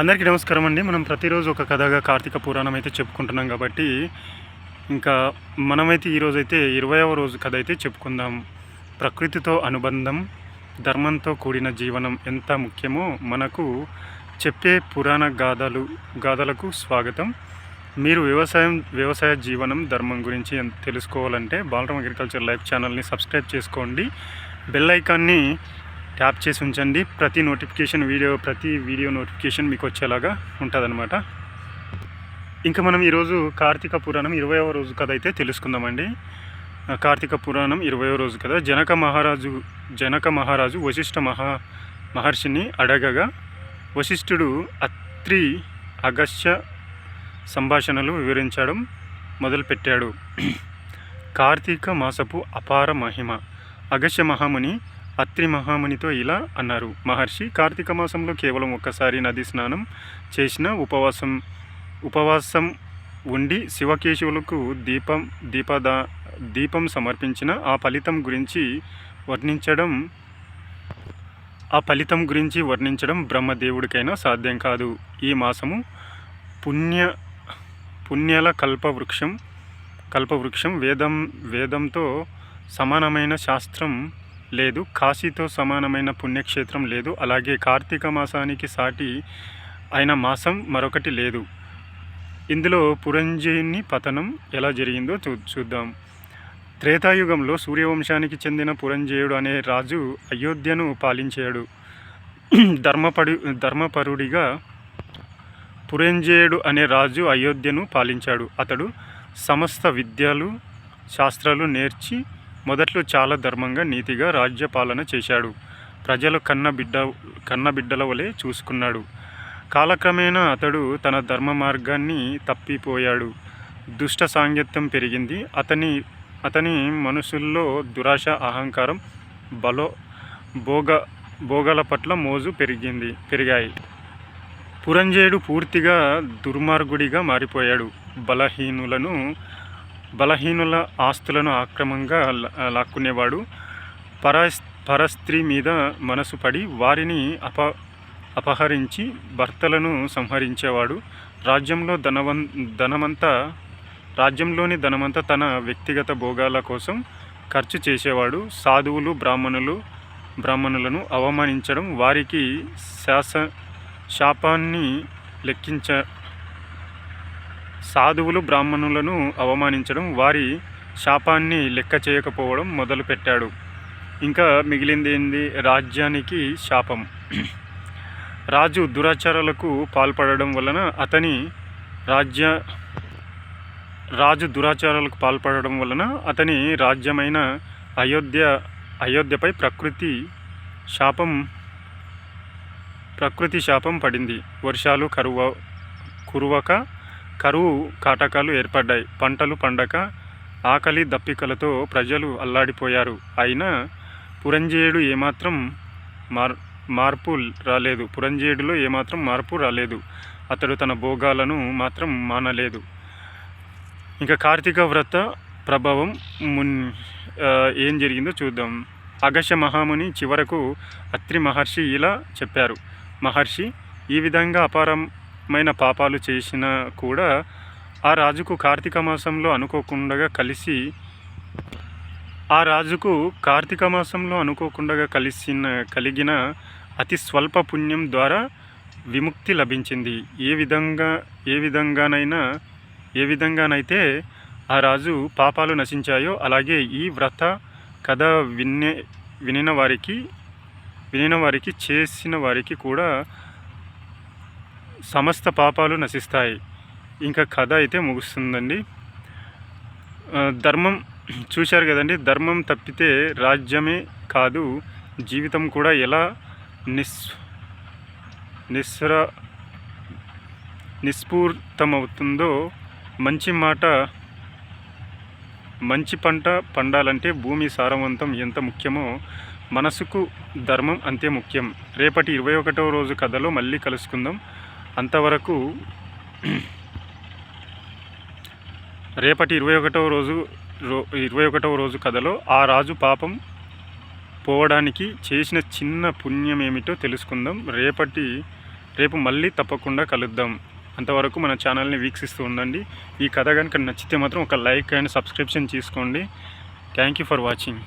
అందరికీ నమస్కారం అండి. మనం ప్రతిరోజు ఒక కథగా కార్తీక పురాణం అయితే చెప్పుకుంటున్నాం కాబట్టి ఇంకా మనమైతే ఈరోజు అయితే ఇరవైవ రోజు కథ అయితే చెప్పుకుందాం. ప్రకృతితో అనుబంధం ధర్మంతో కూడిన జీవనం ఎంత ముఖ్యమో మనకు చెప్పే పురాణ గాథలు గాథలకు స్వాగతం. మీరు వ్యవసాయం వ్యవసాయ జీవనం ధర్మం గురించి తెలుసుకోవాలంటే బాలరామ్ అగ్రికల్చర్ లైఫ్ ఛానల్ని సబ్స్క్రైబ్ చేసుకోండి. బెల్ ఐకాన్ని ట్యాప్ చేసి ఉంచండి. ప్రతి నోటిఫికేషన్ వీడియో ప్రతి వీడియో నోటిఫికేషన్ మీకు వచ్చేలాగా ఉంటుందన్నమాట. ఇంకా మనం ఈరోజు కార్తీక పురాణం ఇరవైవ రోజు కథ అయితే తెలుసుకుందామండి. కార్తీక పురాణం ఇరవయో రోజు కథ. జనక మహారాజు జనక మహారాజు వశిష్ఠ మహా మహర్షిని అడగగా వశిష్ఠుడు అత్రి అగస్య సంభాషణలు వివరించడం మొదలుపెట్టాడు. కార్తీక మాసపు అపార మహిమ. అగస్య మహాముని అత్రి మహామునితో ఇలా అన్నారు. మహర్షి కార్తీక మాసంలో కేవలం ఒక్కసారి నది స్నానం చేసిన ఉపవాసం ఉపవాసం ఉండి శివకేశవులకు దీపం దీపదా దీపం సమర్పించిన ఆ ఫలితం గురించి వర్ణించడం ఆ ఫలితం గురించి వర్ణించడం బ్రహ్మదేవుడికైనా సాధ్యం కాదు. ఈ మాసము పుణ్య పుణ్యాల కల్పవృక్షం కల్పవృక్షం వేదం వేదంతో సమానమైన శాస్త్రం లేదు. కాశీతో సమానమైన పుణ్యక్షేత్రం లేదు. అలాగే కార్తీక మాసానికి సాటి అయిన మాసం మరొకటి లేదు. ఇందులో పురంజయుని పతనం ఎలా జరిగిందో చూ చూద్దాం. త్రేతాయుగంలో సూర్యవంశానికి చెందిన పురంజయుడు అనే రాజు అయోధ్యను పాలించాడు. ధర్మపడు ధర్మపరుడిగా పురంజయుడు అనే రాజు అయోధ్యను పాలించాడు. అతడు సమస్త విద్యలు శాస్త్రాలు నేర్చి మొదట్లో చాలా ధర్మంగా నీతిగా రాజ్యపాలన చేశాడు. ప్రజలు కన్న బిడ్డ కన్న బిడ్డల వలె చూసుకున్నాడు. కాలక్రమేణా అతడు తన ధర్మ మార్గాన్ని తప్పిపోయాడు. దుష్ట సాంగత్యం పెరిగింది. అతని అతని మనసుల్లో దురాశ అహంకారం బలో భోగ భోగాల పట్ల మోజు పెరిగింది పెరిగాయి. పురంజయుడు పూర్తిగా దుర్మార్గుడిగా మారిపోయాడు. బలహీనులను బలహీనుల ఆస్తులను ఆక్రమంగా లా- లాక్కునేవాడు. పరస్ పరస్త్రీ మీద మనసు పడి వారిని అప అపహరించి భర్తలను సంహరించేవాడు. రాజ్యంలో ధనవం ధనమంతా రాజ్యంలోని ధనమంతా తన వ్యక్తిగత భోగాల కోసం ఖర్చు చేసేవాడు. సాధువులు బ్రాహ్మణులు బ్రాహ్మణులను అవమానించడం వారికి శాస శాపాన్ని లెక్కించ సాధువులు బ్రాహ్మణులను అవమానించడం వారి శాపాన్ని లెక్క చేయకపోవడం మొదలుపెట్టాడు. ఇంకా మిగిలింది ఏంది? రాజ్యానికి శాపం. రాజు దురాచారాలకు పాల్పడడం వలన అతని రాజ్య రాజు దురాచారాలకు పాల్పడడం వలన అతని రాజ్యమైన అయోధ్య అయోధ్యపై ప్రకృతి శాపం ప్రకృతి శాపం పడింది. వర్షాలు కరువ కురువక కరువు కాటకాలు ఏర్పడ్డాయి. పంటలు పండక ఆకలి దప్పికలతో ప్రజలు అల్లాడిపోయారు. అయినా పురంజేయుడు ఏమాత్రం మార్ మార్పు రాలేదు. పురంజేయుడిలో ఏమాత్రం మార్పు రాలేదు. అతడు తన భోగాలను మాత్రం మానలేదు. ఇంకా కార్తీక వ్రత ప్రభావం మున్ ఏం జరిగిందో చూద్దాం. అగస్య మహాముని చివరకు అత్రి మహర్షి ఇలా చెప్పారు. మహర్షి ఈ విధంగా అపారం మైన పాపాలు చేసినా కూడా ఆ రాజుకు కార్తీక మాసంలో అనుకోకుండా కలిసి ఆ రాజుకు కార్తీక మాసంలో అనుకోకుండా కలిసిన కలిగిన అతి స్వల్ప పుణ్యం ద్వారా విముక్తి లభించింది. ఏ విధంగా ఏ విధంగానైనా ఏ విధంగానైతే ఆ రాజు పాపాలు నశించాయో అలాగే ఈ వ్రత కథ వినే వినిన వారికి వినిన వారికి చేసిన వారికి కూడా సమస్త పాపాలు నశిస్తాయి. ఇంకా కథ అయితే ముగుస్తుందండి. ధర్మం చూశారు కదండి ధర్మం తప్పితే రాజ్యమే కాదు జీవితం కూడా ఎలా నిస్ నిస్ర నిస్ఫూర్తమవుతుందో మంచి మాట మంచి పంట పండాలంటే భూమి సారవంతం ఎంత ముఖ్యమో మనసుకు ధర్మం అంతే ముఖ్యం. రేపటి ఇరవై ఒకటవ రోజు కథలో మళ్ళీ కలుసుకుందాం. అంతవరకు రేపటి ఇరవై ఒకటవ రోజు రో ఇరవై ఒకటవ రోజు కథలో ఆ రాజు పాపం పోవడానికి చేసిన చిన్న పుణ్యం ఏమిటో తెలుసుకుందాం. రేపటి రేపు మళ్ళీ తప్పకుండా కలుద్దాం. అంతవరకు మన ఛానల్ని వీక్షిస్తూ ఉండండి. ఈ కథ కనుక నచ్చితే మాత్రం ఒక లైక్ అండ్ సబ్స్క్రిప్షన్ చేసుకోండి. Thank you for watching.